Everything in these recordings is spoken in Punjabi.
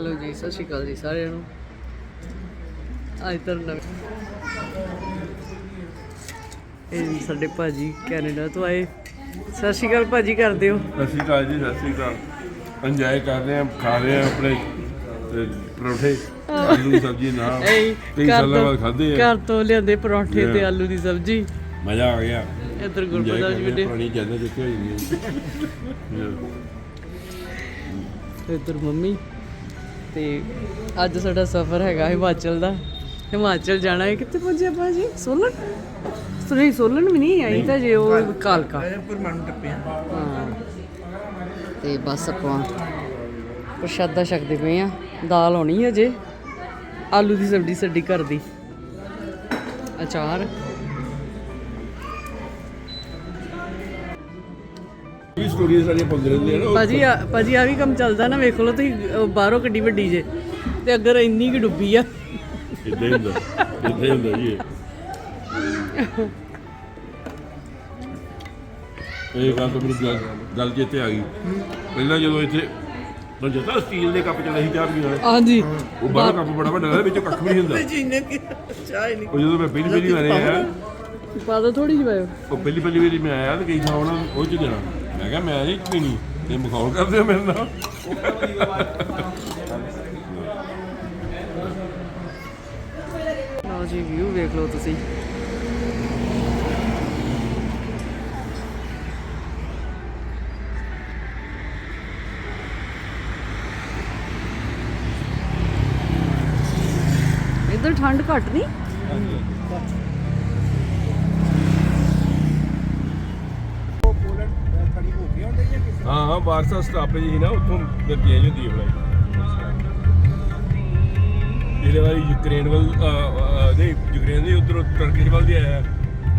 ਹੈਲੋ ਜੀ ਸਤਿ ਸ਼੍ਰੀ ਅਕਾਲ ਜੀ ਸਾਰਿਆਂ ਨੂੰ। ਅੱਜ ਤਰ ਨਵੇਂ ਇਹ ਸਾਡੇ ਭਾਜੀ ਕੈਨੇਡਾ ਤੋਂ ਆਏ। ਸਤਿ ਸ਼੍ਰੀ ਅਕਾਲ ਭਾਜੀ ਕਰਦੇ ਹੋ? ਸਤਿ ਸ਼੍ਰੀ ਅਕਾਲ ਜੀ ਸਤਿ ਸ਼੍ਰੀ ਅਕਾਲ। ਇੰਜੋਏ ਕਰ ਰਹੇ ਹਾਂ ਖਾ ਰਹੇ ਹਾਂ ਆਪਣੇ ਪਰੌਂਠੇ ਆਲੂ ਦੀ ਸਬਜ਼ੀ ਨਾਲ। ਕਈ ਸਾਲਾਂ ਤੋਂ- ਬਾਅਦ ਖਾਦੇ ਆ। ਘਰ ਤੋਂ ਲਿਆਂਦੇ ਪਰੌਂਠੇ ਤੇ. ਆਲੂ ਦੀ ਸਬਜ਼ੀ। ਮਜ਼ਾ ਆ ਗਿਆ। ਇੱਧਰ ਗੁਰਪ੍ਰਸਾਦ ਕਰ ਜੀ ਵੱਡੇ ਪੁਰਾਣੀ ਜੰਨਤ ਜਿੱਥੇ ਹੋਈ ਹੈ। ਇੱਧਰ ਮੰਮੀ। ਤੇ ਅੱਜ ਸਾਡਾ ਸਫ਼ਰ ਹੈਗਾ ਹਿਮਾਚਲ ਦਾ। ਹਿਮਾਚਲ ਜਾਣਾ ਹੈ। ਕਿੱਥੇ ਪਹੁੰਚੇ ਆਪਾਂ ਜੀ? ਸੋਲਨ? ਸੁਣੀ ਸੋਲਨ ਵੀ ਨਹੀਂ ਆਈ ਤਾਂ ਜੇ ਉਹ ਕਾਲਕਾ। ਹਾਂ। ਤੇ ਬਸ ਆਪਾਂ ਪ੍ਰਸ਼ਾਦਾ ਛਕਦੇ ਪਏ ਆ ਦਾਲ ਹੋਣੀ ਹੈ ਜੇ ਆਲੂ ਦੀ ਸਬਜ਼ੀ ਸਾਡੀ ਘਰ ਦੀ। ਅਚਾਰ। ਵੀ ਸਟੋਰੀਆਂ ਸਾਰੀਆਂ ਪਾਉਂਦੇ ਰਹਿੰਦੇ ਆ ਨਾ ਭਾਜੀ ਆ ਭਾਜੀ ਆ ਵੀ ਕੰਮ ਚੱਲਦਾ ਨਾ ਵੇਖ ਲਓ ਤੁਸੀਂ ਅਹ ਬਾਹਰੋਂ ਗੱਡੀ ਵੱਡੀ ਜੇ। ਤੇ ਅਗਰ ਇੰਨੀ ਕਿ ਡੁੱਬੀ ਆ। ਏਦਾਂ ਹੀ ਹੁੰਦਾ ਏਦਾਂ ਹੀ ਹੁੰਦਾ ਜੀ ਇਹ। ਇਹ ਗੱਲ ਤਾਂ ਮੈਨੂੰ ਗੱਲ- ਗੱਲ ਚੇਤੇ ਆ ਗਈ। ਪਹਿਲਾਂ ਜਦੋਂ ਇੱਥੇ ਮੈਂ ਜਤਾ ਸਟੀਲ ਦੇ ਕੱਪ ਚ ਨਹੀਂ ਚਾਹ ਪੀਣਾ ਹਾਂਜੀ। ਉਹ ਬਾਹਰ ਕੱਪ ਬੜਾ ਵੱਡਾ ਹੈ ਵਿੱਚ ਕੱਖ ਵੀ ਨਹੀਂ ਹੁੰਦਾ। ਜੀਨੇ ਕਿ ਚਾਹ ਨਹੀਂ ਉਹ ਜਦੋਂ ਮੈਂ ਪਹਿਲੀ ਪਹਿਲੀ ਵਾਰ ਆਇਆ ਪਾ ਦੋ ਥੋੜੀ ਜਿਹੀ ਪਾਇਓ। ਉਹ ਪਹਿਲੀ ਪਹਿਲੀ ਵਾਰੀ ਮੈਂ ਆਇਆ ਤੇ ਕਈ ਥਾਂ ਉਹਨਾਂ ਨੂੰ ਉਹ ਚ ਦੇਣਾ ਮੈਂ ਕਿਹਾ ਮੈਂ ਨਹੀਂ। ਪੀਣੀ ਤੇ ਮਖੌਲ ਕਰਦੇ ਹੋ ਮੇਰੇ ਨਾਲ। ਲਓ ਜੀ ਵਿਊ ਵੇਖ ਲਓ ਤੁਸੀਂ। ਇੱਧਰ ਠੰਡ ਘੱਟ ਨਹੀਂ ਹਾਂ ਹਾਂ ਵਾਰਸਾ ਸਟਾਪੇਜ ਸੀ ਨਾ ਉੱਥੋਂ ਚੇਂਜ ਹੁੰਦੀ ਹੈ ਫਲਾਈਟ ਜਿਹੜੇ ਵਾਰੀ ਯੂਕਰੇਨ ਵੱਲ ਨਹੀਂ ਯੂਕਰੇਨ ਦੀ ਉਧਰੋਂ ਟਰਕਿਸ਼ ਵੱਲ ਦੀ ਆਇਆ।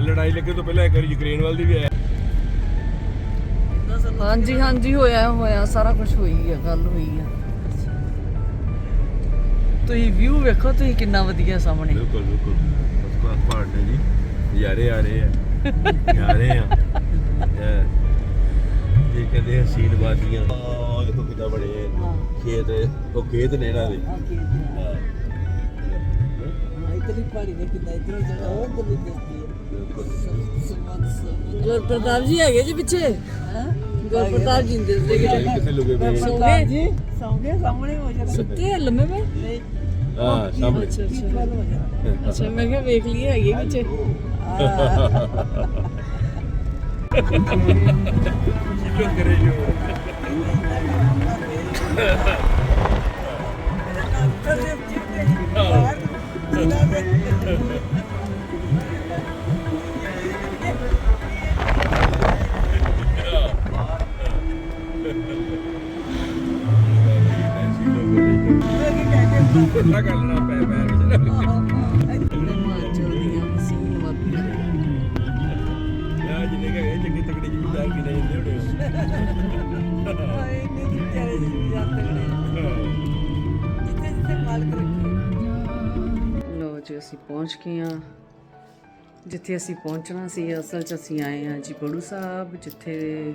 ਲੜਾਈ ਲੱਗੇ ਤੋਂ ਪਹਿਲਾਂ ਇੱਕ ਵਾਰੀ ਯੂਕਰੇਨ ਵੱਲ ਦੀ ਵੀ ਆਇਆ। ਹਾਂਜੀ ਹਾਂਜੀ ਹੋਇਆ ਹੋਇਆ ਸਾਰਾ ਕੁਝ ਹੋਈ ਆ ਗੱਲ ਹੋਈ ਆ। ਤੁਸੀਂ ਵਿਊ ਵੇਖੋ ਤੁਸੀਂ ਕਿੰਨਾ ਵਧੀਆ ਸਾਹਮਣੇ। ਬਿਲਕੁਲ ਬਿਲਕੁਲ। ਬਸ ਬਾਤ ਪਹਾੜ ਨੇ ਜੀ ਨਜ਼ਾਰੇ ਆ ਰਹੇ ਆ। ਨਜ਼ਾਰੇ ਆ। ਇਹ ਕਹਿੰਦੇ ਹਸੀਨ ਬਾਦੀਆਂ ਆਹ ਦੇਖੋ ਕਿੱਦਾਂ ਬਣੇ ਆ। ਖੇਤ ਉਹ ਖੇਤ ਨੇ ਇਹਨਾਂ ਦੇ। ਨੇ। ਇਧਰੋਂ ਜਿਹੜਾ ਉਹ ਦਿਸਦੀ ਜੀ ਹੈਗੇ ਜੀ ਪਿੱਛੇ? ਹਾਂ? ਗੁਰਪ੍ਰਤਾਪ ਜੀ ਦੇ ਦੇ ਕਿੱਥੇ ਲੁਕੇ ਪਏ? ਸੌਂਗੇ? ਜੀ ਸੌਂਗੇ ਸਾਹਮਣੇ ਹੋ ਜਾ ਸੁੱਤੇ ਲੰਮੇ ਪਏ? ਨਹੀਂ। ਹਾਂ ਸਾਹਮਣੇ। ਅੱਛਾ ਅੱਛਾ। ਅੱਛਾ ਮੈਂ ਕਿਹਾ ਵੇਖ ਲਈਏ ਹੈਗੇ ਪਿੱਛੇ। ਕਿਉਂ ਕਰੇ ਜੋ ਦੁੱਖਾ ਕਰ ਲੈਣਾ ਅਸੀਂ ਪਹੁੰਚ ਗਏ ਆ ਜਿੱਥੇ ਅਸੀਂ ਪਹੁੰਚਣਾ ਸੀ, ਅਸਲ 'ਚ ਅਸੀਂ ਆਏ ਆ ਜੀ ਬੜੂ ਸਾਹਿਬ, ਜਿੱਥੇ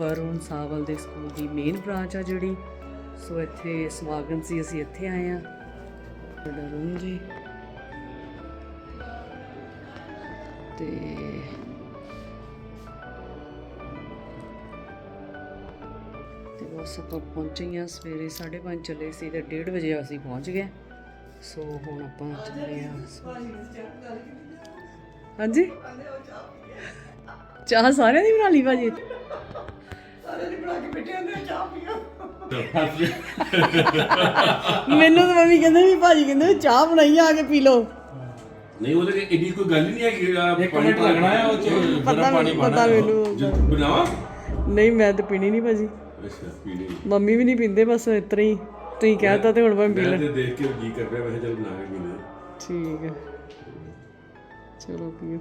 ਵਰੁਣ ਸਾਵਲ ਦੇ ਸਕੂਲ ਦੀ ਮੇਨ ਬ੍ਰਾਂਚ ਆ ਜਿਹੜੀ। ਸੋ ਇੱਥੇ ਸਮਾਗਮ ਸੀ, ਅਸੀਂ ਇੱਥੇ ਆਏ ਆ ਸਾਡਾ ਰੂਮ ਜੀ। ਤੇ ਤੇ ਬਸ ਆਪਾਂ ਪਹੁੰਚੇ ਹੀ ਆ ਸਵੇਰੇ 5:30 ਚਲੇ ਸੀ ਤੇ 1:30 ਵਜੇ ਅਸੀਂ ਪਹੁੰਚ ਗਏ। ਸੋ ਹੁਣ ਆਪਾਂ ਚੱਲੇ ਆ ਹਾਂਜੀ? ਚਾਹ ਸਾਰਿਆਂ ਦੀ ਬਣਾ ਲਈ ਭਾਜੀ? ਮੈਨੂੰ ਤਾਂ ਮੰਮੀ ਕਹਿੰਦੇ ਵੀ ਭਾਜੀ ਕਹਿੰਦੇ ਚਾਹ ਬਣਾਈ ਆ ਕੇ ਪੀ ਲਓ। ਨਹੀਂ ਉਹਦੇ ਕਿ ਏਡੀ ਕੋਈ ਗੱਲ ਹੀ ਨਹੀਂ ਹੈ ਕਿ ਪਾਣੀ ਲੱਗਣਾ ਹੈ ਉਹ ਚ ਪਤਾ ਮੈਨੂੰ ਪਤਾ ਮੈਨੂੰ ਬਣਾਵਾ? ਨਹੀਂ ਮੈਂ ਤਾਂ ਪੀਣੀ ਨਹੀਂ ਭਾਜੀ। ਅੱਛਾ ਪੀਣੀ। ਮੰਮੀ ਵੀ ਨਹੀਂ ਪੀਂਦੇ ਬਸ ਇਤਰਾ ਹੀ। ਤੁਸੀਂ ਕਹਿਤਾ ਤੇ ਹੁਣ ਮੈਂ ਪੀ ਮੈਂ ਤੇ ਦੇਖ ਕੇ ਜੀ ਕਰ ਰਿਹਾ ਮੈਂ ਚੱਲ ਬਣਾ ਕੇ ਪੀਨੇ ਠੀਕ ਹੈ। ਚਲੋ ਪੀਓ।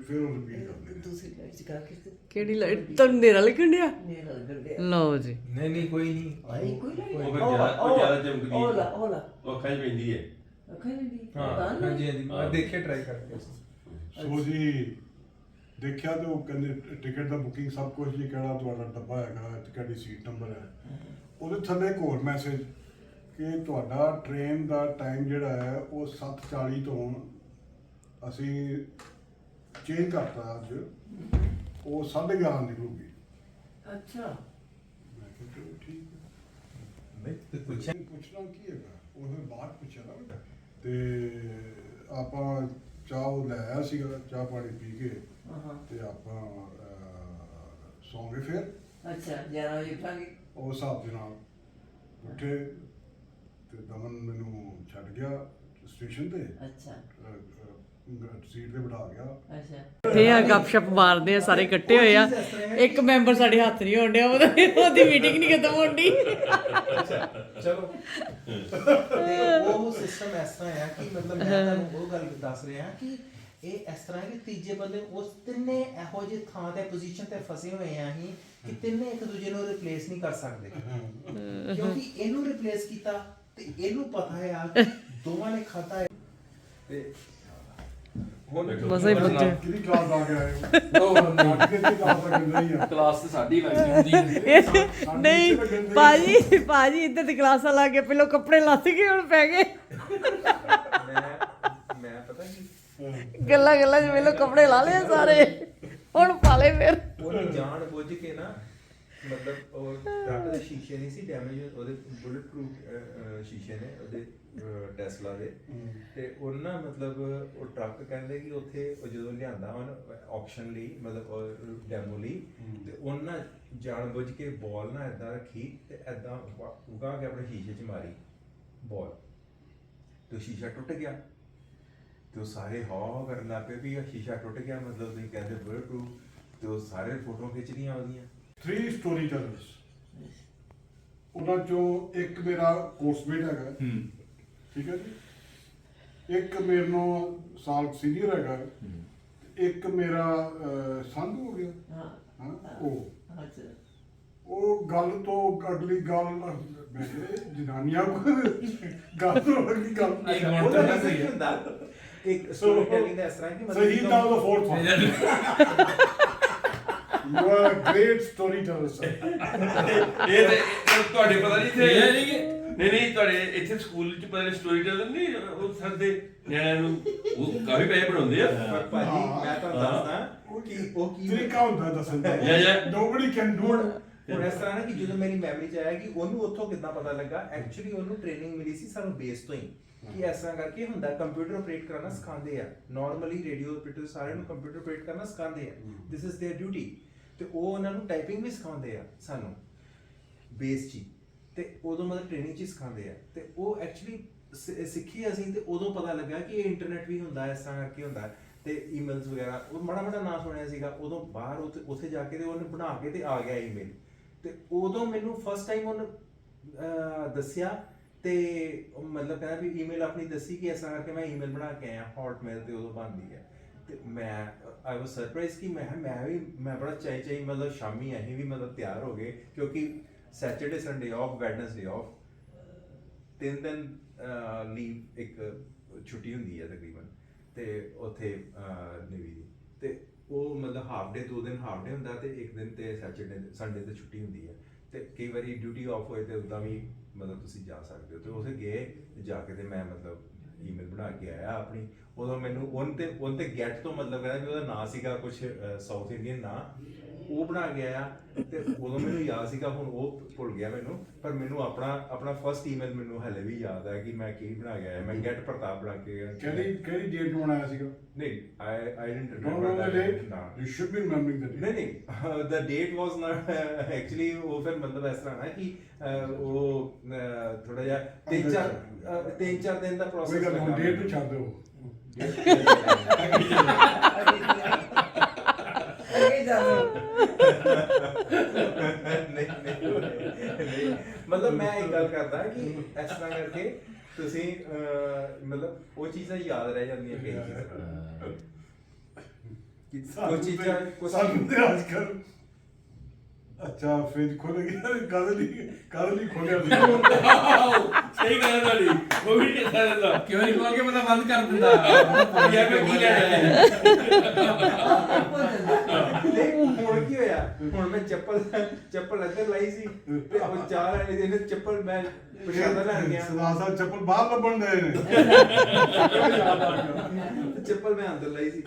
ਫਿਰ ਫਿਰ ਉਹ ਰਿਪੀਟ ਕਰਦੇ ਨੇ? ਦੂਸਰੀ ਲਾਈਟ ਚ ਕਰਕੇ ਤੇ ਕਿਹੜੀ ਲਾਈਟ? ਤੁਹਾਨੂੰ ਨੇਰਾ ਲੱਗਣ ਡਿਆ? ਨੇੜਾ ਲੱਗਣ ਡਿਆ। ਲਓ ਜੀ। ਨਹੀਂ ਨਹੀਂ ਕੋਈ ਨਹੀਂ। ਆਈ ਕੋਈ ਲਾਈਟ? ਉਹ ਜ਼ਿਆਦਾ- ਉਹ ਜ਼ਿਆਦਾ ਚਮਕਦੀ ਹੈ। ਉਹਲਾ ਉਹਲਾ ਉਹ ਅੱਖਾਂ 'ਚ ਪੈਂਦੀ ਹੈ। ਅੱਖਾਂ ਨਹੀਂ ਹਾਂ। ਹਾਂਜੀ ਹਾਂਜੀ। ਮੈਂ ਦੇਖਿਆ ਟਰਾਈ ਕਰਕੇ। ਸੋ ਜੀ ਦੇਖਿਆ ਤੇ ਉਹ ਕਹਿੰਦੇ ਟਿਕਟ ਦਾ ਬੁਕਿੰਗ ਸਭ ਕੁਝ ਜੀ ਕਿਹੜਾ ਤੁਹਾਡਾ ਡੱਬਾ ਹੈਗਾ ਦੀ ਸੀਟ ਨੰਬਰ ਹੈ। ਉਹਦੇ ਥੱਲੇ ਇੱਕ ਹੋਰ ਮੈਸੇਜ ਕਿ ਤੁਹਾਡਾ ਟ੍ਰੇਨ ਦਾ ਟਾਈਮ ਜਿਹੜਾ ਹੈ ਉਹ 7:40 ਤੋਂ ਅਸੀਂ ਚੇਂਜ ਕਰਤਾ ਅੱਜ ਉਹ 11:30 ਨਿਕਲੂਗੀ। ਅੱਛਾ। ਮੈਂ ਕਿਹਾ ਚਲੋ ਠੀਕ ਹੈ। ਨਹੀਂ ਤੇ ਪੁੱਛਿਆ ਪੁੱਛਣਾ ਕੀ ਹੈਗਾ? ਉਹਨੇ ਬਾਅਦ ਪੁੱਛਿਆ ਨਾ ਤੇ ਆਪਾਂ ਚਾਹ ਉਹ ਲੈ ਆਇਆ ਸੀਗਾ ਚਾਹ ਪਾਣੀ ਪੀ ਕੇ। ਹਾਂ। ਤੇ ਆਪਾਂ ਅਹ, ਸੌਂ ਗਏ ਫਿਰ। ਅੱਛਾ 11 ਵਜੇ ਉੱਠਾਂਗੇ। ਉਸ ਹਿਸਾਬ ਦੇ ਨਾਲ ਉੱਠੇ। ਤੇ ਦਮਨ ਮੈਨੂੰ ਛੱਡ ਗਿਆ ਸਟੇਸ਼ਨ ਤੇ। ਅੱਛਾ। ਅਹ, ਅਹ, ਸੀਟ ਤੇ ਬਿਠਾ ਗਿਆ ਅੱਛਾ। ਤੇ ਆ ਗੱਪਸ਼ਪ ਮਾਰਦੇ ਆ ਸਾਰੇ ਇਕੱਠੇ ਹੋਏ ਆ। ਇੱਕ ਮੈਂਬਰ ਸਾਡੇ ਹੱਥ ਨਹੀਂ ਹੋਣ ਡਿਆ ਉਹਦਾ ਉਹਦੀ ਮੀਟਿੰਗ ਨਹੀਂ ਖਤਮ ਹੁੰਦੀ ਚਲੋ। ਤੇ ਉਹ ਸਿਸਟਮ ਇਸ ਤਰ੍ਹਾਂ ਆ ਕਿ ਮਤਲਬ ਮੈਂ ਤੁਹਾਨੂੰ ਉਹ ਗੱਲ ਦੱਸ ਰਿਹਾ ਕਿ ਇਹ ਇਸ ਤਰ੍ਹਾਂ ਹੈ ਕਿ ਤੀਜੇ ਬੰਦੇ ਉਸ ਤਿੰਨੇ ਇਹੋ ਜਿਹੇ ਥਾਂ ਤੇ ਪੋਜੀਸ਼ਨ ਤੇ ਫਸੇ ਹੋਏ ਆ ਅਸੀਂ ਕਿ ਤਿੰਨੇ ਇੱਕ ਦੂਜੇ ਨੂੰ ਰਿਪਲੇਸ ਨਹੀਂ ਕਰ ਸਕਦੇ। ਕਿਉਂਕਿ ਇਹਨੂੰ ਰਿਪਲੇਸ ਕੀਤਾ ਤੇ ਇਹਨੂੰ ਪਤਾ ਹੈ ਆ ਕਿ ਦੋਵਾਂ ਨੇ ਖਾਤਾ ਹੈ। ਤੇ ਮਸਾਂ ਹੀ ਬੱਚੇ। ਕਿਹਦੀ ਕਲਾਸ ਆ ਗਿਆ ਇਹ? ਕਿਹਦੀ ਕਲਾਸ ਆ ਗਈ ਆ ਕਲਾਸ ਤੇ ਸਾਡੀ ਲੱਗਦੀ ਹੁੰਦੀ ਨਹੀਂ ਬਾਜੀ ਬਾਜੀ ਇੱਧਰ ਦੀ ਕਲਾਸਾਂ ਲਾ ਕੇ ਪਹਿਲਾਂ ਕੱਪੜੇ ਲੱਥ ਗਏ ਹੁਣ ਪੈ ਗਏ। ਮੈਂ ਮੈਂ ਪਤਾ ਕੀ? ਗੱਲਾਂ ਗੱਲਾਂ 'ਚ ਪਹਿਲਾਂ ਕੱਪੜੇ ਲਾ ਲਏ ਸਾਰੇ। ਹੁਣ ਪਾ ਲਏ ਫਿਰ। ਉਹਨੇ ਜਾਣ ਬੁੱਝ ਕੇ ਨਾ ਮਤਲਬ ਉਹ ਟਰੱਕ ਦੇ ਸ਼ੀਸ਼ੇ ਨਹੀਂ ਸੀ ਡੈਮੇਜ ਉਹਦੇ ਬੁਲਟ ਪ੍ਰੂਫ ਸ਼ੀਸ਼ੇ ਨੇ ਉਹਦੇ ਟੈਸਲਾ ਦੇ। ਤੇ ਉਹਨਾਂ ਮਤਲਬ ਉਹ ਟਰੱਕ ਕਹਿੰਦੇ ਕਿ ਉੱਥੇ ਉਹ ਜਦੋਂ ਲਿਆਂਦਾ ਉਹਨ ਆਕਸ਼ਨ ਲਈ ਮਤਲਬ ਡੈਮੋ ਲਈ ਤੇ ਉਹਨਾਂ ਜਾਣ ਬੁੱਝ ਕੇ ਬਾਲ ਨਾ ਏਦਾਂ ਰੱਖੀ ਤੇ ਏਦਾਂ ਉਗਾ ਕੇ ਆਪਣੇ ਸ਼ੀਸ਼ੇ 'ਚ ਮਾਰੀ ਬਾਲ ਤੇ ਉਹ ਸ਼ੀਸ਼ਾ ਟੁੱਟ ਗਿਆ। ਤੇ ਉਹ ਸਾਰੇ ਹਾਂ ਕਰਨ ਲੱਗ ਪਏ ਵੀ ਇਹ ਸ਼ੀਸ਼ਾ ਟੁੱਟ ਗਿਆ ਮਤਲਬ ਤੁਸੀਂ ਕਹਿੰਦੇ ਬੁਲਟ ਪ੍ਰੂਫ ਤੇ ਉਹ ਸਾਰੇ ਫੋਟੋ ਖਿੱਚ ਲੀਆਂ ਉਹਦੀਆਂ। 3 ਸਟੋਰੀ ਟੈਲਰਸ ਉਹਨਾਂ ਚੋਂ ਇੱਕ ਮੇਰਾ ਕੋਰਸਮੇਟ ਹੈਗਾ। ਠੀਕ ਹੈ ਜੀ। ਇੱਕ ਮੇਰੇ ਨੂੰ ਸਾਲ ਸੀਨੀਅਰ ਹੈਗਾ। ਇੱਕ ਮੇਰਾ ਸੰਗ ਹੋ ਗਿਆ। ਹਾਂ। ਹਾਂ ਉਹ। ਅੱਛਾ। ਉਹ ਗੱਲ ਤੋਂ ਅਗਲੀ ਗੱਲ ਮੈਂ ਕਿਹਾ, ਜਨਾਨੀਆਂ ਕੋਲ ਗੱਲ ਤੋਂ ਅਗਲੀ ਗੱਲ ਇੱਕ ਮਿੰਟ ਉਹਦਾ ਤਾਂ ਮਤਲਬ ਸਹੀ ਕੀ ਹੈ। ਹੁੰਦਾ ਇੱਕ ਸਟੋਰੀ ਟੈਲਿੰਗ ਦਾ ਇਸ ਤਰ੍ਹਾਂ ਕਿ ਸਹੀ ਦਾ ਦਾ fourth You are a great storyteller sir ਇਹ ਤੇ ਇਹ ਤੁਹਾਡੇ ਪਤਾ ਨਹੀਂ ਤੇ ਨਹੀਂ ਨਹੀਂ ਤੁਹਾਡੇ ਇੱਥੇ ਸਕੂਲ ਚ ਪਤਾ ਨਹੀਂ ਸਟੋਰੀ ਟੈਲਰ ਨਹੀਂ ਉਹ ਸਰ ਦੇ ਨਿਆਣਿਆਂ ਨੂੰ ਉਹ ਕਾਫੀ ਪੈਸੇ ਬਣਾਉਂਦੇ ਆ ਪਰ ਭਾਜੀ ਮੈਂ ਤੁਹਾਨੂੰ ਹਾਂ। ਦੱਸਦਾ ਕਿ ਉਹ ਕੀ ਤਰੀਕਾ ਹੁੰਦਾ ਦੱਸਣ ਦਾ Yeah, yeah. Nobody can do ਹੁਣ ਹੁਣ ਇਸ ਤਰ੍ਹਾਂ ਨਾ ਕਿ ਜਦੋਂ ਮੇਰੀ ਮੈਮਰੀ ਚ ਆਇਆ ਕਿ ਉਹਨੂੰ ਉੱਥੋਂ ਕਿੱਦਾਂ ਪਤਾ ਲੱਗਾ ਐਕਚੁਅਲੀ ਉਹਨੂੰ ਟ੍ਰੇਨਿੰਗ ਮਿਲੀ ਸੀ ਸਾਨੂੰ ਬੇਸ ਤੋਂ ਹੀ ਕਿ ਇਸ ਤਰ੍ਹਾਂ ਕਰਕੇ ਹੁੰਦਾ ਕੰਪਿਊਟਰ ਆਪਰੇਟ ਕਰਨਾ ਸਿਖਾਉਂਦੇ ਆ ਨਾਰਮਲੀ ਰੇਡੀਓ ਆਪਰੇਟਰ ਸਾਰਿਆਂ ਨੂੰ ਕੰਪਿਊਟਰ ਆਪਰੇਟ ਕਰਨਾ ਸਿਖਾਉਂਦੇ ਆ ਥਿਸ ਇਜ਼ देयर ਡਿਊਟੀ ਤੇ ਉਹ ਉਹਨਾਂ ਨੂੰ ਟਾਈਪਿੰਗ ਵੀ ਸਿਖਾਉਂਦੇ ਆ ਸਾਨੂੰ ਬੇਸ 'ਚ ਹੀ। ਤੇ ਉਦੋਂ ਮਤਲਬ ਟ੍ਰੇਨਿੰਗ 'ਚ ਹੀ ਸਿਖਾਉਂਦੇ ਆ। ਤੇ ਉਹ ਐਕਚੁਅਲੀ ਸਿੱਖੀ ਅਸੀਂ ਤੇ ਉਦੋਂ ਪਤਾ ਲੱਗਾ ਕਿ ਇਹ ਇੰਟਰਨੈਟ ਵੀ ਹੁੰਦਾ ਹੈ, ਇਸ ਤਰ੍ਹਾਂ ਕਰਕੇ ਹੁੰਦਾ। ਹੈ ਤੇ ਈਮੇਲਸ ਵਗੈਰਾ ਉਹ ਮਾੜਾ ਮਾੜਾ ਨਾਂ ਸੁਣਿਆ ਸੀਗਾ। ਉਦੋਂ ਬਾਹਰ ਉੱਥੇ ਉੱਥੇ ਜਾ ਕੇ ਤੇ ਉਹਨੇ ਬਣਾ ਕੇ ਤੇ ਆ ਗਿਆ ਈਮੇਲ ਤੇ ਉਦੋਂ ਮੈਨੂੰ ਫਸਟ ਟਾਈਮ ਉਹਨੇ ਅਹ, ਦੱਸਿਆ ਤੇ ਉਹ ਮਤਲਬ ਕਹਿੰਦਾ ਵੀ ਈਮੇਲ ਆਪਣੀ ਦੱਸੀ ਕਿ ਇਸ ਤਰ੍ਹਾਂ ਕਰਕੇ ਮੈਂ ਈਮੇਲ ਬਣਾ ਕੇ ਆਇਆ ਹੌਟਮੇਲ ਤੇ ਉਦੋਂ ਬਣਦੀ ਹੈ। ਤੇ ਮੈਂ ਆਈ ਵਾਸ ਸਰਪ੍ਰਾਈਜ਼ ਕਿ ਮੈਂ ਮੈਂ ਵੀ, ਮੈਂ ਬੜਾ ਚਾਈ ਚਾਈ ਮਤਲਬ ਸ਼ਾਮੀ ਅਸੀਂ ਵੀ ਮਤਲਬ ਤਿਆਰ ਹੋ ਗਏ, ਕਿਉਂਕਿ Saturday Sunday off Wednesday off ਤਿੰਨ ਦਿਨ ਲੀਵ ਇੱਕ ਛੁੱਟੀ ਹੁੰਦੀ ਹੈ ਤਕਰੀਬਨ, ਤੇ ਉੱਥੇ ਨੇਵੀ ਦੀ। ਤੇ ਉਹ ਮਤਲਬ ਹਾਫ ਡੇ ਦੋ ਦਿਨ ਹਾਫ ਡੇ ਹੁੰਦਾ ਤੇ ਇੱਕ ਦਿਨ ਤੇ ਸੈਟਰਡੇ ਸੰਡੇ ਤੇ ਛੁੱਟੀ ਹੁੰਦੀ ਹੈ। ਤੇ ਕਈ ਵਾਰੀ ਡਿਊਟੀ ਆਫ ਹੋਏ ਤੇ ਉਦਾਂ ਵੀ ਮਤਲਬ ਤੁਸੀਂ ਜਾ ਸਕਦੇ ਹੋ। ਤੇ ਉਥੇ ਗਏ, ਜਾ ਕੇ ਤੇ ਮੈਂ ਮਤਲਬ ਈਮੇਲ ਬਣਾ ਕੇ ਆਇਆ ਆਪਣੀ। ਉਦੋਂ ਮੈਨੂੰ ਉਹਨ ਤੇ ਉਹਨ ਤੇ ਗੈਟ ਤੋਂ ਮਤਲਬ ਕਹਿੰਦਾ ਵੀ ਉਹਦਾ ਨਾਂ ਸੀਗਾ ਕੁਝ ਸਾਊਥ ਇੰਡੀਅਨ ਨਾਂ। ਉਹ ਬਣਾ ਕੇ ਆਇਆ ਤੇ ਉਦੋਂ ਮੈਨੂੰ ਯਾਦ ਸੀਗਾ ਹੁਣ ਉਹ ਭੁੱਲ ਗਿਆ ਮੈਨੂੰ। ਪਰ ਮੈਨੂੰ ਆਪਣਾ ਆਪਣਾ ਫਰਸਟ ਈਮੇਲ ਮੈਨੂੰ ਹਲੇ ਵੀ ਯਾਦ ਹੈ ਕਿ ਮੈਂ ਕੀ ਬਣਾ ਕੇ ਆਇਆ। ਮੈਂ ਗੈਟ ਪ੍ਰਤਾਪ ਬਣਾ ਕੇ ਗਿਆ ਕਿਹੜੀ ਕਿਹੜੀ ਡੇਟ ਨੂੰ ਆਇਆ ਸੀਗਾ? ਨਹੀਂ I I didn't remember. That You should be remembering the date. ਨਹੀਂ ਨਹੀਂ ਦ ਡੇਟ ਵਾਸ ਨਾਟ ਐਕਚੁਅਲੀ ਉਹ ਫਿਰ ਮਤਲਬ ਇਸ ਤਰ੍ਹਾਂ ਨਾ ਕਿ ਉਹ ਥੋੜਾ ਜਿਹਾ ਤਿੰਨ ਚਾਰ ਤਿੰਨ ਚਾਰ ਦਿਨ ਦਾ ਕੋਈ ਪ੍ਰੋਸੈਸ ਗੱਲ ਨਹੀਂ ਡੇਟ ਨੂੰ ਛੱਡ ਦਿਓ ਅੱਗੇ ਜਾ ਨਹੀਂ ਨਹੀਂ ਨਹੀਂ। ਮਤਲਬ ਮੈਂ ਇੱਕ ਗੱਲ ਕਰਦਾ ਕਿ ਇਸ ਤਰ੍ਹਾਂ ਕਰਕੇ ਤੁਸੀਂ ਅਹ, ਮਤਲਬ ਉਹ ਚੀਜ਼ਾਂ ਯਾਦ ਰਹਿ ਜਾਂਦੀਆਂ ਕਈ ਚੀਜ਼ਾਂ। ਕਿ ਸਾਨੂੰ ਕੋਈ ਚੀਜ਼ਾਂ ਕੁਛ ਸਾਨੂੰ ਅੱਜ ਕੱਲ ਅੱਛਾ ਫ੍ਰਿਜ ਖੋਲ ਗਿਆ ਕਦ ਲਈ ਕਦ ਲਈ ਖੋਲਿਆ ਸੀ ਸਹੀ ਗੱਲ ਤੁਹਾਡੀ ਉਹ ਵੀ ਨਹੀਂ ਕਰਦਾ ਕਿਉਂ ਨਹੀਂ ਖੋਲ ਕੇ ਬੰਦਾ ਬੰਦ ਕਰ ਦਿੰਦਾ। ਯਾਰ ਮੈਂ ਕੀ ਲੈਣਾ ਹੈ ਨਹੀਂ, ਹੁਣ ਕੀ ਹੋਇਆ? ਹੁਣ ਮੈਂ ਚੱਪਲ ਚੱਪਲ ਅੰਦਰ ਲਾਈ ਸੀ ਤੇ ਉਹ ਚਾਰ ਆਣੇ ਦੇ ਨੇ ਚੱਪਲ ਮੈਂ ਪਿਛੇ ਦਾ ਲੈਣ ਗਿਆ। ਸਰਦਾਰ ਸਾਹਿਬ ਚੱਪਲ ਬਾਹਰ ਲੱਭਣ ਦੇ ਨੇ। ਚੱਪਲ ਮੈਂ ਅੰਦਰ ਲਾਈ ਸੀ।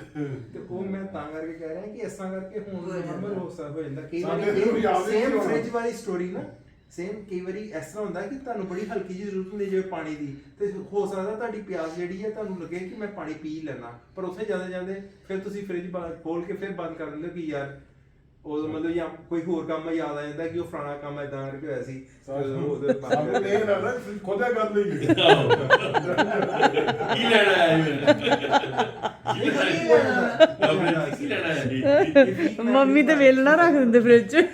ਤੇ ਉਹ ਮੈਂ ਤਾਂ ਕਰਕੇ ਕਹਿ ਰਿਹਾ ਕਿ ਇਸ ਤਰ੍ਹਾਂ ਕਰਕੇ ਹੁਣ ਨੰਬਰ ਹੋ ਸਕਦਾ ਹੋ ਜਾਂਦਾ। ਕਈ ਵਾਰੀ ਸੇਮ। ਫ੍ਰਿਜ ਵਾਲੀ ਸਟੋਰੀ ਨਾ? ਸੇਮ ਕਈ ਵਾਰੀ ਇਸ ਤਰ੍ਹਾਂ ਹੁੰਦਾ ਕਿ ਤੁਹਾਨੂੰ ਬੜੀ ਹਲਕੀ ਜਿਹੀ ਜ਼ਰੂਰਤ ਹੁੰਦੀ ਜਿਵੇਂ ਪਾਣੀ ਦੀ। ਤੇ ਹੋ ਸਕਦਾ ਤੁਹਾਡੀ ਪਿਆਸ ਜਿਹੜੀ ਹੈ ਤੁਹਾਨੂੰ ਲੱਗੇ ਕਿ ਮੈਂ ਪਾਣੀ ਪੀ ਲੈਣਾ ਪਰ ਉੱਥੇ ਜਾਂਦੇ ਜਾਂਦੇ ਫਿਰ ਤੁਸੀਂ ਫ੍ਰਿਜ ਖੋਲ ਕੇ ਫਿਰ ਬੰਦ ਕਰ ਦਿੰਦੇ ਹੋ ਕਿ ਯਾਰ ਉਹ ਮਤਲਬ ਜਾਂ ਕੋਈ ਹੋਰ ਕੰਮ ਯਾਦ ਆ ਜਾਂਦਾ ਕਿ ਉਹ ਫਲਾਣਾ ਕੰਮ ਏਦਾਂ ਕਰਕੇ ਹੋਇਆ ਸੀ। ਸਾਨੂੰ ਇਹ ਲੱਗਦਾ ਫ੍ਰਿਜ ਖੋਲਿਆ ਕਰ ਲਈ ਕੀ ਲੈਣਾ ਹੈ? ਆਪਣੇ ਕੀ ਲੈਣਾ ਹੈ? ਮੰਮੀ ਤੇ ਵੇਲਣਾ ਰੱਖ ਦਿੰਦੇ ਫ੍ਰਿਜ 'ਚ।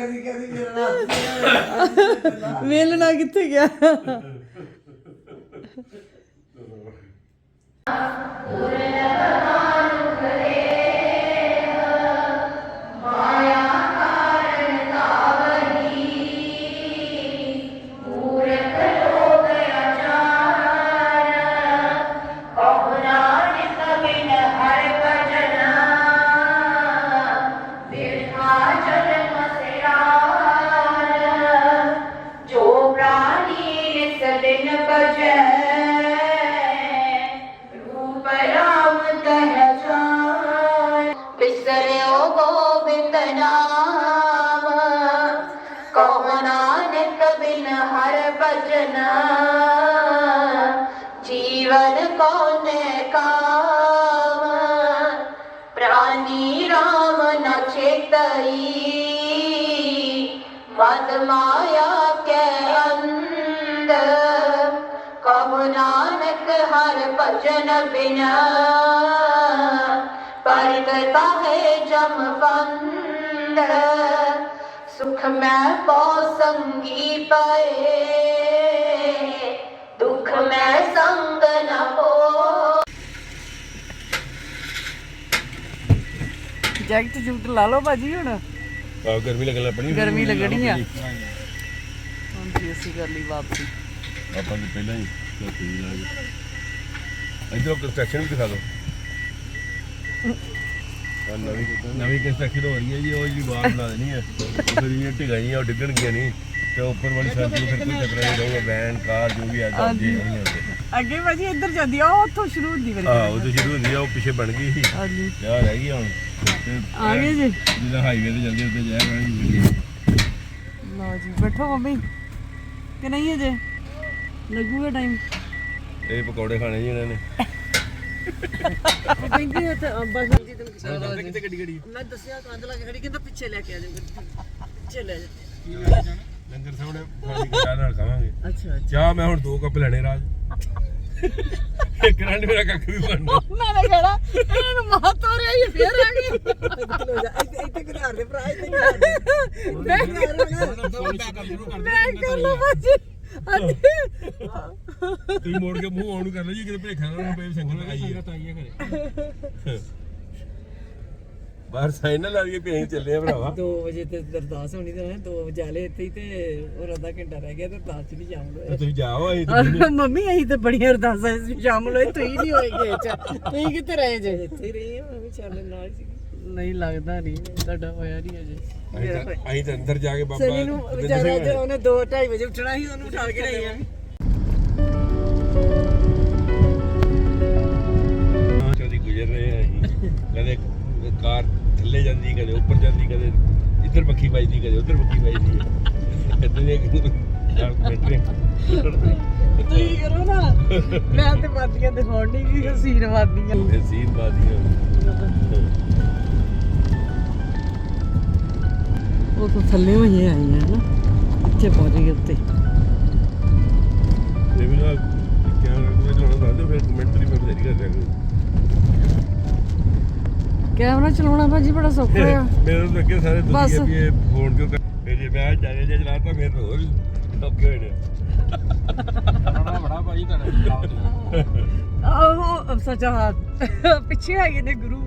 ਕੰਮ ਕਰਦੀ ਕਰਦੀ ਮੇਰਾ ਨਾਮ ਵੇਲਣਾ ਕਿੱਥੇ ਗਿਆ ਜੋ ਭਜਨ ਬਿਨਾ ਪਰਗਤਾ ਹੈ ਜਮ ਬੰਦ ਸੁਖ ਮੈਂ ਪੋ ਸੰਗੀ ਪਏ ਦੁਖ ਮੈਂ ਸੰਗ ਨ ਹੋ ਜੈਕਟ ਜੂਟ ਲਾ ਲਓ ਭਾਜੀ ਹੁਣ। ਆ ਗਰਮੀ ਲੱਗਣ ਲੱਗ ਪਣੀ ਗਰਮੀ ਲੱਗਣੀ ਆ। ਹੁਣ ਜੀ ਅਸੀਂ ਕਰ ਲਈ ਵਾਪਸੀ। ਆਪਾਂ ਨੇ ਪਹਿਲਾਂ ਹੀ ਵੀ ਲਾ ਗਏ ਇਧਰੋਂ ਕੰਸਟਰਕਸ਼ਨ ਵੀ ਦਿਖਾ ਦਿਓ। ਆਹ ਨਵੀਂ ਨਵੀਂ ਕੰਸਟਰਕਸ਼ਨ ਹੋ ਰਹੀ ਹੈ ਜੀ ਉਹ ਜੀ ਬਾਹਰ ਬਣਾ ਦੇਣੀ ਹੈ। ਫਿਰ ਇਹ ਢਿਗਾਈਆਂ ਉਹ ਡਿੱਗਣਗੀਆਂ ਨਹੀਂ ਤੇ ਉੱਪਰ ਵਾਲੀ ਛੱਤ ਨੂੰ ਫਿਰ ਕੋਈ ਖਤਰਾ ਨਹੀਂ ਰਹੂਗਾ ਵੈਨ ਕਾਰ ਜੋ ਵੀ ਆ ਜਾਂਦੀ ਹੈ ਅੱਗੇ ਭਾਜੀ ਇੱਧਰ ਜਾਂਦੀ ਆ ਉਹ ਉੱਥੋਂ ਸ਼ੁਰੂ ਹੁੰਦੀ ਮੇਰੀ ਹਾਂ ਉਹ ਤਾਂ ਸ਼ੁਰੂ ਹੁੰਦੀ ਆ ਉਹ ਪਿੱਛੇ ਬਣ ਗਈ ਸੀ। ਹਾਂਜੀ। ਯਾਰ ਰਹਿ ਗਈ ਹੁਣ। ਤੇ ਆ ਗਏ ਜੀ। ਜਿਹੜਾ ਹਾਈਵੇ ਤੇ ਜਾਂਦੇ ਉੱਤੇ ਜਾਇਆ ਕਰਾਂਗੇ ਲਓ ਜੀ ਬੈਠੋ ਮੰਮੀ। ਕਿ ਨਹੀਂ ਅਜੇ? ਲੱਗੂਗਾ ਟਾਈਮ ਇਹ ਪਕੌੜੇ ਖਾਣੇ ਜੀ ਇਹਨਾਂ ਨੇ। ਕਹਿੰਦੀ ਉੱਥੇ ਬਸ ਜੀ ਤੈਨੂੰ ਕਿਤੇ ਗੱਡੀ ਗੱਡੀ ਮੈਂ ਦੱਸਿਆ ਕੰਧ ਲਾ ਕੇ ਖੜੀ ਕਹਿੰਦਾ ਪਿੱਛੇ ਲੈ ਕੇ ਆ ਜਾ ਪਿੱਛੇ ਲੈ ਜਾ। ਲੰਗਰ ਸਾਹਮਣੇ ਖਾਣੀ ਚਾਹ ਨਾਲ ਖਾਵਾਂਗੇ। ਅੱਛਾ ਚਾਹ ਮੈਂ ਹੁਣ ਦੋ ਕੱਪ ਲੈਣੇ ਰਾਜ। ਇੱਕ ਰੰਡ ਮੇਰਾ ਕੱਖ ਵੀ ਬਣਨਾ ਉਹਨਾਂ ਨੇ ਕਿਹੜਾ ਇਹਨੂੰ ਮਾਂ ਤੋਰਿਆ ਹੀ ਫੇਰ ਆ ਗਈ। ਇੱਥੇ ਘਰ ਦੇ ਭਰਾ ਇੱਥੇ ਘਰ ਦੇ। ਮੈਂ ਮੈਂ ਕਹਿੰਦਾ ਬਾਜੀ ਅੱਜ ਤੁਸੀਂ ਮੋੜ ਕੇ ਮੂੰਹ ਆਉਣ ਨੂੰ ਕਰ ਲਓ ਜੀ ਕਿਤੇ ਭੇਖਾਂ ਨਾਲ ਪਏ ਸੰਗਤ ਆਈ ਹੈ ਬਾਹਰ ਸਾਈਨ ਨਾ ਲਈਏ ਵੀ ਅਸੀਂ ਚੱਲੇ ਆ ਭਰਾਵਾ। 2 ਵਜੇ ਤੇ ਅਰਦਾਸ ਹੋਣੀ ਤੇ 2 ਵਜੇ ਆਲੇ ਇੱਥੇ ਹੀ ਤੇ ਹੋਰ ਅੱਧਾ ਘੰਟਾ ਰਹਿ ਗਿਆ ਤੇ ਅਰਦਾਸ ਚ ਨਹੀਂ ਤੇ ਜਾਵਾਂਗੇ ਤੁਸੀਂ ਜਾਓ ਅਸੀਂ ਤਾਂ ਮੰਮੀ ਅਸੀਂ ਤੇ ਬੜੀਆਂ ਅਰਦਾਸਾਂ ਚ ਸ਼ਾਮਲ ਹੋਏ ਤੁਸੀਂ ਨਹੀਂ ਹੋਏਗੇ ਚ ਤੁਸੀਂ ਕਿੱਥੇ ਰਹੇ ਜੇ? ਇੱਥੇ ਹੀ ਰਹੇ ਹਾਂ ਮੈਂ ਚੱਲ ਨਾਲ ਸੀ ਨਹੀਂ ਲੱਗਦਾ ਨਹੀਂ ਤੁਹਾਡਾ ਹੋਇਆ ਨਹੀਂ ਅਜੇ ਅਸੀਂ ਤਾਂ- ਅਸੀਂ ਤਾਂ ਅੰਦਰ ਜਾ ਕੇ ਬਾਬਾ ਸਨੀ ਨੂੰ ਵਿਚਾਰਾ ਤੇ ਉਹਨੇ 2:30 ਵਜੇ ਉੱਠਣਾ ਸੀ ਉਹਨੂੰ ਉਠਾ ਕੇ ਲਈ ਆ ਚੋਦੀ ਗੁਜ਼ਰ ਰਹੇ ਆ ਅਸੀਂ। ਕਦੇ ਕਾਰ ਥੱਲੇ ਜਾਂਦੀ ਕਦੇ ਉੱਪਰ ਜਾਂਦੀ ਕਦੇ ਇੱਧਰ ਪੱਖੀ ਵੱਜਦੀ ਕਦੇ ਉੱਧਰ ਪੱਖੀ ਵੱਜਦੀ ਹੈ ਇਦਾਂ ਦੇ ਬੈਠੇ ਤੁਸੀਂ ਕਰੋ ਨਾ। ਮੈਂ ਤੇ ਵਾਦੀਆਂ ਦਿਖਾਉਣ ਨਹੀਂ ਕਿ ਹਸੀਨ ਵਾਦੀਆਂ ਇਹ ਸੀਨ ਬਾਦੀਆਂ ਉਹ ਤਾਂ ਥੱਲੇ ਹੋਈਆਂ ਆਈਆਂ ਨਾ। ਇੱਥੇ ਪਹੁੰਚ ਗਏ ਉੱਤੇ। ਇਹ ਵੀ ਨਾ ਕੈਮਰਾ ਨੂੰ ਚਲਾਉਣਾ ਦੱਸਦੇ ਫਿਰ ਕਮੈਂਟਰੀ ਮੈਂ ਬਥੇਰੀ ਕਰ ਦਿਆਂਗੇ। ਕੈਮਰਾ ਚਲਾਉਣਾ ਭਾਜੀ ਬੜਾ ਸੌਖਾ ਆ। ਮੇਰੇ ਨੂੰ ਲੱਗੇ ਸਾਰੇ ਬਸ। ਤੁਸੀਂ ਵੀ ਇਹ ਫੋਨ ਕਿਉਂ ਕਰ ਫਿਰ ਜੇ ਮੈਂ ਜਾਣੇ ਜੇ ਚਲਾਤਾ ਫਿਰ ਤਾਂ ਹੋਰ ਔਖੇ ਹੋਏ ਨੇ। ਬੜਾ ਬੜਾ ਭਾਈ ਤੁਹਾਡਾ ਆਹੋ ਸੱਚਾ ਹੱਥ ਪਿੱਛੇ ਹੈਗੇ ਨੇ ਗੁਰੂ।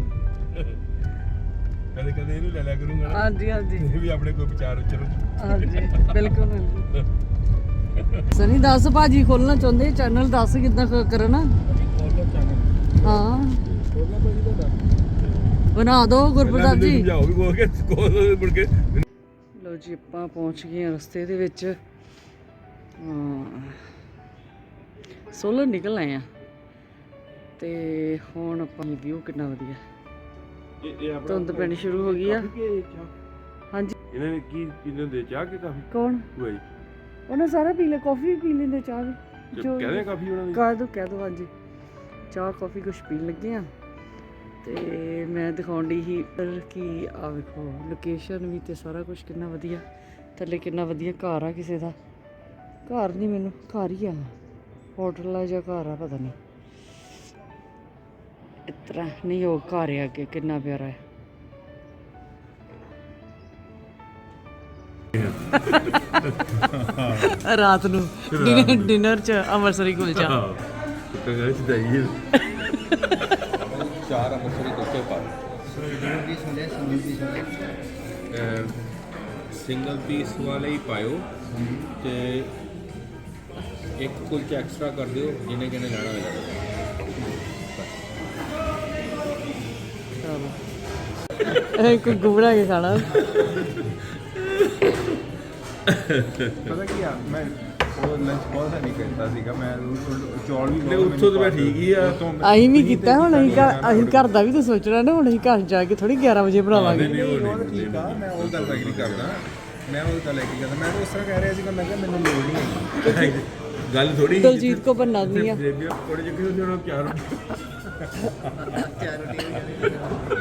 ਕਦੇ ਕਦੇ ਇਹਨੂੰ ਲੈ ਲਿਆ ਕਰੂੰਗਾ ਨਾ। ਹਾਂਜੀ ਹਾਂਜੀ। ਇਹ ਵੀ ਆਪਣੇ ਕੋਈ ਵਿਚਾਰ ਚਲੋ ਹਾਂਜੀ ਬਿਲਕੁਲ ਬਿਲਕੁਲ। ਸਨੀ ਦੱਸ ਭਾਜੀ ਖੋਲਣਾ ਚਾਹੁੰਦੇ? ਚੈਨਲ ਦੱਸ ਕਿੱਦਾਂ ਕ- ਕਰਨਾ? ਹਾਂ। ਬਣਾ ਦੋ ਗੁਰਪ੍ਰਤਾਪ ਜੀ। ਸਮਝਾਓ ਵੀ ਕੋਲ ਕੇ ਕੋਲ ਮੁੜ ਕੇ। ਲੋ ਜੀ ਆਪਾਂ ਪਹੁੰਚ ਗਏ ਹਾਂ ਰਸਤੇ ਦੇ ਵਿੱਚ। ਹਾਂ। ਸੋਲਰ ਨਿਕਲ ਆਏ ਆ। ਤੇ ਹੁਣ ਆਪਾਂ ਵਿਊ ਕਿੰਨਾ ਵਧੀਆ। ਧੁੰਦ ਪੈਣੀ ਸ਼ੁਰੂ ਹੋ ਗਈ ਆ। ਹਾਂਜੀ। ਇਹਨਾਂ ਨੇ ਕੀ ਪੀਂਦੇ ਹੁੰਦੇ ਚਾਹ ਕੇ ਕਾਫੀ? ਕੌਣ? ਹੋਈ ਉਹਨੇ ਸਾਰਾ ਪੀ ਲਿਆ ਕਾਫੀ ਵੀ ਪੀ ਲੈਂਦੇ ਚਾਹ ਵੀ। ਜੋ ਕਹਦੇ ਕਾਫੀ ਉਹਨਾਂ ਦੀ। ਕਹਿ ਦੋ ਕਹਿ ਦੋ ਹਾਂਜੀ। ਚਾਹ ਕਾਫੀ ਕੁਛ ਪੀਣ ਲੱਗੇ ਆ। ਤੇ ਮੈਂ ਦਿਖਾਉਣ ਦੀ ਹੀ ਕਿ ਆ ਵੇਖੋ ਲੋਕੇਸ਼ਨ ਵੀ ਤੇ ਸਾਰਾ ਕੁਝ ਕਿੰਨਾ ਵਧੀਆ। ਥੱਲੇ ਕਿੰਨਾ ਵਧੀਆ ਘਰ ਆ ਕਿਸੇ ਦਾ। ਘਰ ਨਹੀਂ ਮੈਨੂੰ ਘਰ ਹੀ ਆ। ਹੋਟਲ ਆ ਜਾਂ ਘਰ ਆ ਪਤਾ ਨਹੀਂ ਇਤਰਾ ਨਹੀਂ ਉਹ ਘਰ ਆ ਅੱਗੇ ਕਿੰਨਾ ਪਿਆਰਾ ਹੈ। ਰਾਤ ਨੂੰ ਡਿਨਰ ਚ ਅੰਮ੍ਰਿਤਸਰੀ ਕੁਲਚਾ ਕੰਗਾ ਚ ਦਈਏ ਚਾਰ ਅੰਮ੍ਰਿਤਸਰੀ ਕੁਲਚੇ ਪਾ ਸਿੰਗਲ ਪੀਸ ਵਾਲੇ ਹੀ ਪਾਇਓ ਤੇ ਇੱਕ ਕੁਲਚਾ ਐਕਸਟਰਾ ਕਰ ਦਿਓ ਜਿਹਨੇ ਕਿਨੇ ਲੈਣਾ। ਹੋਵੇ ਇਹ ਕੋਈ ਗੁਬੜਾ ਕੇ ਖਾਣਾ। ਪਤਾ ਕੀ ਆ ਮੈਂ ਉਹ ਲੰਚ ਬਹੁਤ ਨਹੀਂ ਕਰਦਾ ਸੀਗਾ ਮੈਂ ਉਹ ਚੌਲ ਵੀ ਨਹੀਂ ਉੱਥੋਂ ਤਾਂ ਮੈਂ ਠੀਕ ਹੀ ਆ। ਅਸੀਂ ਵੀ ਕੀਤਾ ਹੁਣ ਅਸੀਂ ਘਰ ਅਸੀਂ ਘਰ ਦਾ ਵੀ ਤਾਂ ਸੋਚਣਾ ਨਾ ਹੁਣ ਅਸੀਂ ਘਰ ਜਾ ਕੇ ਥੋੜੀ 11 ਵਜੇ ਬਣਾਵਾਂਗੇ। ਨਹੀਂ ਉਹ ਉਹ ਤਾਂ ਨਹੀਂ ਠੀਕ ਆ ਮੈਂ ਉਹ ਗੱਲ ਤਾਂ ਨਹੀਂ ਕਰਦਾ। ਮੈਂ ਉਹ ਗੱਲ ਨਹੀਂ ਕਰਦਾ ਮੈਂ ਤਾਂ ਉਸ ਤਰ੍ਹਾਂ ਕਹਿ ਰਿਹਾ ਸੀਗਾ ਮੈਂ ਕਿਹਾ ਮੈਨੂੰ ਲੋੜ ਨਹੀਂ ਹੈਗੀ। ਗੱਲ ਥੋੜੀ ਦਲਜੀਤ ਕੋ ਬੰਨਾ ਨਹੀਂ ਆ। ਬੇਬੀ ਥੋੜੇ ਜਿਹੇ ਕਿਉਂ ਉਹਨਾਂ ਚਾਰ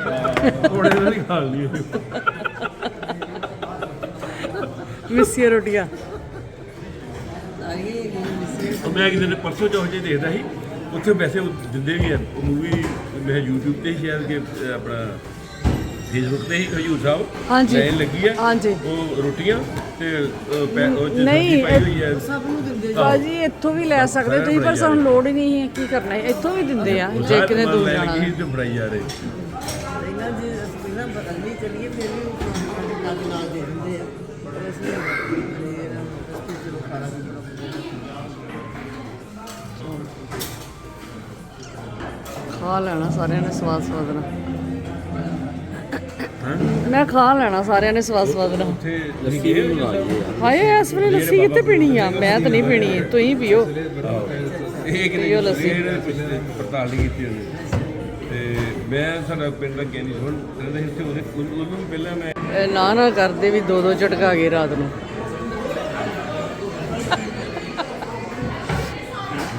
ਥੋੜੇ ਜਿਹੇ ਨਹੀਂ ਖਾ ਲਈ ਮਿੱਸੀਆਂ ਰੋਟੀਆਂ ਮੈਂ ਇੱਕ ਦਿਨ ਪਰਸੋਂ ਜੇ ਦੇਖਦਾ ਸੀ ਉੱਥੇ ਵੈਸੇ ਉਹ ਦਿੰਦੇ ਵੀ ਆ ਉਹ ਮੂਵੀ ਮੈਂ YouTube ਤੇ ਹੀ ਸ਼ੇਅਰ ਕੇ ਆਪਣਾ ਫੇਸਬੁੱਕ ਤੇ ਹੀ ਹਜੂਰ ਸਾਹਿਬ ਹਾਂਜੀ। ਲਾਈਨ ਲੱਗੀ ਆ। ਹਾਂਜੀ। ਉਹ ਰੋਟੀਆਂ ਤੇ ਅਹ, ਪੈ- ਉਹ ਚ ਨਹੀਂ, ਸਬਜ਼ੀ ਪਾਈ ਹੋਈ ਹੈ ਸਭ ਨੂੰ ਦਿੰਦੇ ਬਾਜੀ ਇੱਥੋਂ ਵੀ ਲੈ ਸਕਦੇ ਤੁਸੀਂ ਪਰ ਸਾਨੂੰ ਲੋੜ ਹੀ ਨਹੀਂ ਹੈ ਕੀ ਕਰਨਾ ਹੈ। ਇੱਥੋਂ ਵੀ ਦਿੰਦੇ ਆ ਜੇ ਕਿਤੇ ਦੂਰ ਜਾਣਾ ਤੇ ਫੜਾਈ ਜਾ ਰਹੇ। ਫਿਰ ਵੀ ਉਹ ਸਾਡੇ ਨਾਲ ਨਾਲ ਦੇ ਦਿੰਦੇ ਆ। ਪਰ ਅਸੀਂ ਫਿਰ ਰਸਤੇ ਚ ਖਾਣਾ ਵੀ ਬੜਾ ਖਾ ਲੈਣਾ ਸਾਰਿਆਂ ਨੇ ਸਵਾਦ ਸਵਾਦ ਨਾਲ। ਮੈਂ ਖਾ ਲੈਣਾ ਸਾਰਿਆਂ ਨੇ ਸਵਾਦ ਸਵਾਦ ਨਾਲ। ਉੱਥੇ ਲੱਸੀ ਵੀ ਬਣਾ ਲਈ ਹਾਏ ਇਸ ਵੇਲੇ ਲੱਸੀ ਕਿੱਥੇ ਪੀਣੀ ਆ? ਮੈਂ ਤਾਂ ਨਹੀਂ ਪੀਣੀ। ਤੁਸੀਂ ਪੀਓ। ਇਹ ਪੀਓ ਕਿਤੇ ਲੱਸੀ। ਪੜਤਾਲ ਨਹੀਂ ਕੀਤੀ ਉਹਨੇ ਮੈਂ ਸਾਡਾ ਪਿੰਡ ਦਾ ਗਿਆਨੀ ਸੁਣ ਕਹਿੰਦੇ ਸੀ ਉੱਥੇ ਉਹਦੇ ਉਹਨੂੰ ਉਹਨੂੰ ਵੀ ਪਹਿਲਾਂ ਮੈਂ ਨਾ ਨਾ ਕਰਦੇ ਵੀ ਦੋ ਦੋ ਝਟਕਾ ਗਏ ਰਾਤ ਨੂੰ।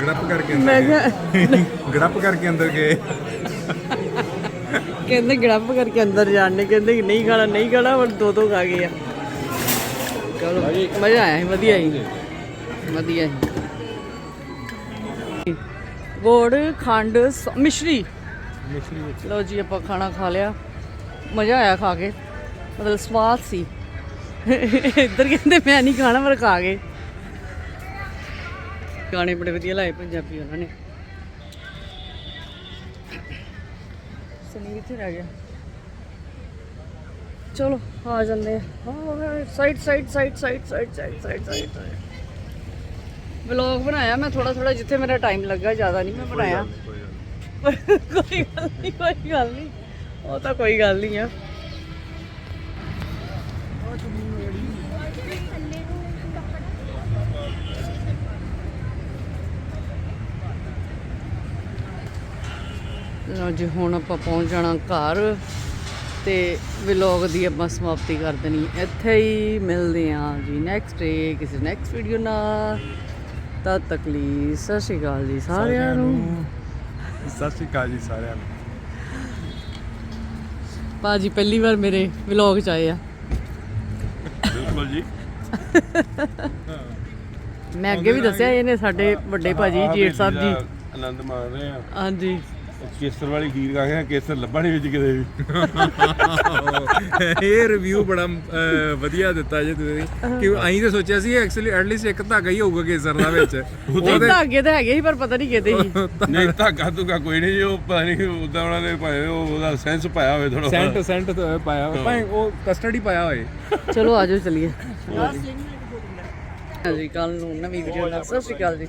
ਗੜਪ ਕਰਕੇ ਮੈਂ ਕਿਹਾ ਗੜਪ ਕਰਕੇ ਅੰਦਰ ਗਏ। ਕਹਿੰਦੇ ਗੜੱਪ ਕਰਕੇ ਅੰਦਰ ਜਾਣਨੇ ਕਹਿੰਦੇ ਕਿ ਨਹੀਂ ਖਾਣਾ ਨਹੀਂ ਖਾਣਾ ਪਰ ਦੋ ਦੋ ਖਾ ਗਏ ਆ। ਚਲੋ ਮਜ਼ਾ ਆਇਆ ਸੀ ਵਧੀਆ ਸੀ। ਵਧੀਆ ਸੀ। ਗੋੜ ਖੰਡ ਸ- ਮਿਸ਼ਰੀ। ਲਓ ਜੀ ਆਪਾਂ ਖਾਣਾ ਖਾ ਲਿਆ। ਮਜ਼ਾ ਆਇਆ ਖਾ ਕੇ। ਮਤਲਬ ਸਵਾਦ ਸੀ। ਇੱਧਰ ਕਹਿੰਦੇ ਮੈਂ ਨਹੀਂ ਖਾਣਾ ਪਰ ਖਾ ਗਏ। ਗਾਣੇ ਬੜੇ ਵਧੀਆ ਲਾਏ ਪੰਜਾਬੀ ਉਹਨਾਂ ਨੇ। ਸਨੀ ਕਿੱਥੇ ਰਹਿ ਗਿਆ। ਚਲੋ ਆ ਜਾਂਦੇ ਆ। Side side side side side side side side vlog ਬਣਾਇਆ ਮੈਂ ਥੋੜਾ ਥੋੜਾ ਜਿੱਥੇ ਮੇਰਾ ਟਾਈਮ ਲੱਗਾ ਜ਼ਿਆਦਾ ਨਹੀਂ ਮੈਂ ਬਣਾਇਆ। ਕੋਈ ਗੱਲ ਨਹੀਂ, ਕੋਈ ਗੱਲ ਨਹੀਂ। ਉਹ ਤਾਂ ਕੋਈ ਗੱਲ ਨਹੀਂ ਆ। ਲਓ ਜੀ, ਹੁਣ ਆਪਾਂ ਪਹੁੰਚ ਜਾਣਾ ਘਰ ਤੇ ਵਲੌਗ ਦੀ ਆਪਾਂ ਸਮਾਪਤੀ ਕਰ ਦੇਣੀ ਇੱਥੇ ਹੀ ਮਿਲਦੇ ਹਾਂ ਜੀ ਨੈਕਸਟ ਡੇ ਕਿਸੇ ਨੈਕਸਟ ਵੀਡੀਓ ਨਾਲ। ਤਦ ਤੱਕ ਲਈ ਸਤਿ ਸ਼੍ਰੀ ਅਕਾਲ ਜੀ ਸਾਰਿਆਂ ਨੂੰ। ਸਤਿ ਸ਼੍ਰੀ ਅਕਾਲ ਜੀ ਸਾਰਿਆਂ ਨੂੰ। ਭਾਜੀ ਪਹਿਲੀ ਵਾਰ ਮੇਰੇ ਵਲੌਗ ਚ ਆਏ ਆ। ਬਿਲਕੁਲ ਜੀ। ਮੈਂ ਅੱਗੇ ਵੀ ਦੱਸਿਆ ਇਹਨੇ ਸਾਡੇ ਵੱਡੇ ਭਾਜੀ ਜੇਠ ਸਾਹਿਬ ਜੀ। ਆਨੰਦ ਮਾਣ ਰਹੇ ਆ। ਹਾਂਜੀ। ਕੇਸਰ ਵਾਲੀ ਖੀਰ ਖਾ ਕੇ ਕੇਸਰ ਲੱਭਾ ਨਹੀਂ ਵਿੱਚ ਕਿਤੇ ਵੀ। ਇਹ ਰਿਵਿਊ ਬੜਾ ਅਹ, ਵਧੀਆ ਦਿੱਤਾ ਜੇ ਤੁਸੀਂ। ਕਿ ਅਸੀਂ ਤਾਂ ਸੋਚਿਆ ਸੀ ਐਕਚੁਅਲੀ ਐਟਲੀਸਟ ਇੱਕ ਧਾਗਾ ਹੀ ਹੋਊਗਾ ਕੇਸਰ ਦਾ ਵਿੱਚ। ਨਹੀਂ ਧਾਗੇ ਤਾਂ ਹੈਗੇ ਸੀ ਪਰ ਪਤਾ ਨਹੀਂ ਕਿਤੇ ਸੀ। ਨਹੀਂ ਧਾਗਾ ਧੁਗਾ ਕੋਈ ਨਹੀਂ ਜੀ ਉਹ ਪਤਾ ਨਹੀਂ ਉਦਾਂ ਉਹਨਾਂ ਨੇ ਭਾਵੇਂ ਉਹ ਉਹਦਾ ਸੈਂਸ ਪਾਇਆ ਹੋਵੇ ਥੋੜਾ ਸੈਂਟ ਸੈਂਟ ਪਾਇਆ ਭਾਵੇਂ ਉਹ ਕਸਟਰਡ ਹੀ ਪਾਇਆ ਹੋਏ ਚਲੋ ਆਜੋ ਚਲੀਏ। ਹਾਂਜੀ ਕੱਲ ਨੂੰ ਨਵੀਂ ਵੀਡੀਓ ਨਾਲ। ਸਤਿ ਸ਼੍ਰੀ ਅਕਾਲ ਜੀ।